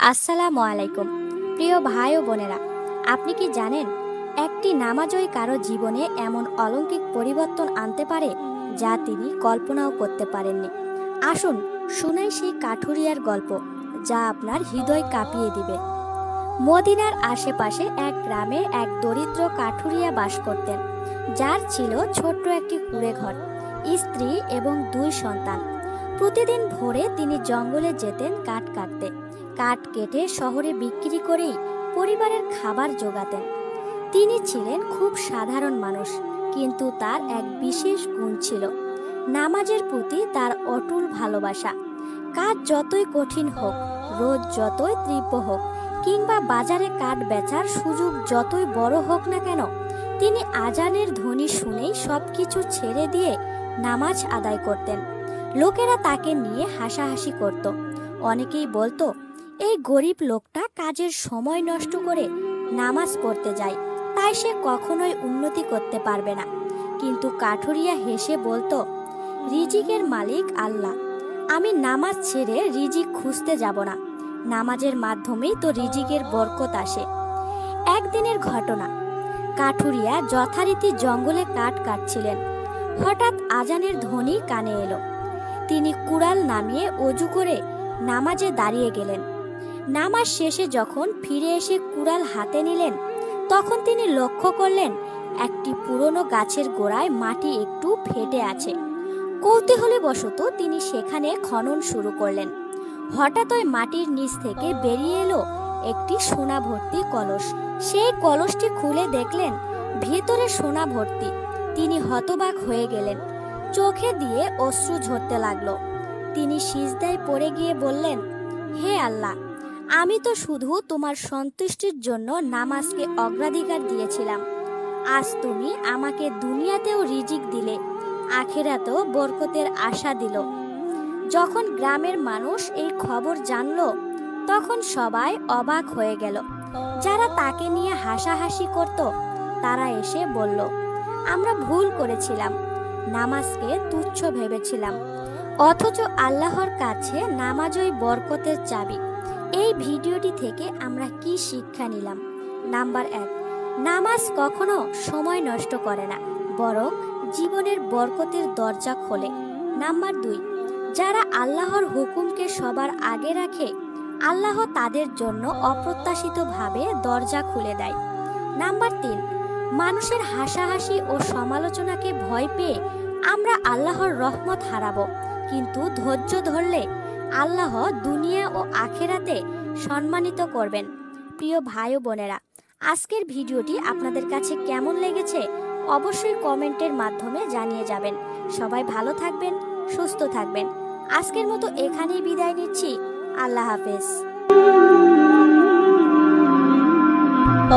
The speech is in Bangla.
আসসালামু আলাইকুম। প্রিয় ভাই ও বোনেরা, আপনি কি জানেন একটি নামাজই কারও জীবনে এমন অলৌকিক পরিবর্তন আনতে পারে যা তিনি কল্পনাও করতে পারেননি? আসুন শুনাই সেই কাঠুরিয়ার গল্প যা আপনার হৃদয় কাঁপিয়ে দিবে। মদিনার আশেপাশে এক গ্রামে এক দরিদ্র কাঠুরিয়া বাস করতেন। যার ছিল ছোট্ট একটি কুড়ে ঘর, স্ত্রী এবং দুই সন্তান। প্রতিদিন ভোরে তিনি জঙ্গলে যেতেন কাঠ কাটতে। কাঠ কেটে শহরে বিক্রি করেই পরিবারের খাবার জোগাতেন। তিনি ছিলেন খুব সাধারণ মানুষ, কিন্তু তার এক বিশেষ গুণ ছিল। নামাজের প্রতি তার অটুল ভালোবাসা। কাজ যতই কঠিন হোক রোদ যতই তীব্র হোক, কিংবা বাজারে কাঠ বেচার সুযোগ যতই বড় হোক না কেন, তিনি আজানের ধ্বনি শুনেই সব কিছু ছেড়ে দিয়ে নামাজ আদায় করতেন। লোকেরা তাকে নিয়ে হাসাহাসি করত। অনেকেই বলতো এই গরিব লোকটা কাজের সময় নষ্ট করে নামাজ পড়তে যায়, তাই সে কখনোই উন্নতি করতে পারবে না। কিন্তু কাঠুরিয়া হেসে বলতো, রিজিকের মালিক আল্লাহ। আমি নামাজ ছেড়ে রিজিক খুঁজতে যাব না। নামাজের মাধ্যমেই তো রিজিকের বরকত আসে। একদিনের ঘটনা। কাঠুরিয়া যথারীতি জঙ্গলে কাঠ কাটছিলেন। হঠাৎ আজানের ধ্বনি কানে এলো। তিনি কুড়াল নামিয়ে অজু করে নামাজে দাঁড়িয়ে গেলেন। নামাজ শেষে যখন ফিরে এসে কুড়াল হাতে নিলেন, তখন তিনি লক্ষ্য করলেন, একটি পুরনো গাছের গোড়ায় মাটি একটু ফেটে আছে। কৌতূহলী বশত তিনি সেখানে খনন শুরু করলেন। হঠাৎ ওই মাটির নিচ থেকে বেরিয়ে এলো একটি সোনা ভর্তি কলস। সেই কলসটি খুলে দেখলেন, ভেতরে সোনা ভর্তি তিনি হতবাক হয়ে গেলেন, চোখে দিয়ে অশ্রু ঝরতে লাগল। তিনি সিজদায় পড়ে গিয়ে বললেন, হে আল্লাহ আমি তো শুধু তোমার সন্তুষ্টির জন্য নামাজকে অগ্রাধিকার দিয়েছিলাম। আজ তুমি আমাকে দুনিয়াতেও রিজিক দিলে, আখেরাতেও বরকতের আশা দিল। যখন গ্রামের মানুষ এই খবর জানলো, তখন সবাই অবাক হয়ে গেল। যারা তাকে নিয়ে হাসাহাসি করত, তারা এসে বলল, আমরা ভুল করেছিলাম, নামাজকে তুচ্ছ ভেবেছিলাম। অথচ আল্লাহর কাছে নামাজই বরকতের চাবি। এই ভিডিওটি থেকে আমরা কি শিক্ষা নিলাম? নাম্বার এক, নামাজ কখনো সময় নষ্ট করে না, বরং জীবনের বরকতের দরজা খোলে। নাম্বার দুই, যারা আল্লাহর হুকুমকে সবার আগে রাখে, আল্লাহ তাদের জন্য অপ্রত্যাশিতভাবে দরজা খুলে দেয়। নাম্বার তিন, মানুষের হাসাহাসি ও সমালোচনাকে ভয় পেয়ে আমরা আল্লাহর রহমত হারাবো, কিন্তু ধৈর্য ধরলে আল্লাহ দুনিয়া ও আখেরাতে সম্মানিত করবেন। প্রিয় ভাই ও বোনেরা, আজকের ভিডিওটি আপনাদের কাছে কেমন লেগেছে অবশ্যই কমেন্টের মাধ্যমে জানিয়ে যাবেন। সবাই ভালো থাকবেন, সুস্থ থাকবেন। আজকের মতো এখানেই বিদায় নিচ্ছি। আল্লাহ হাফেজ।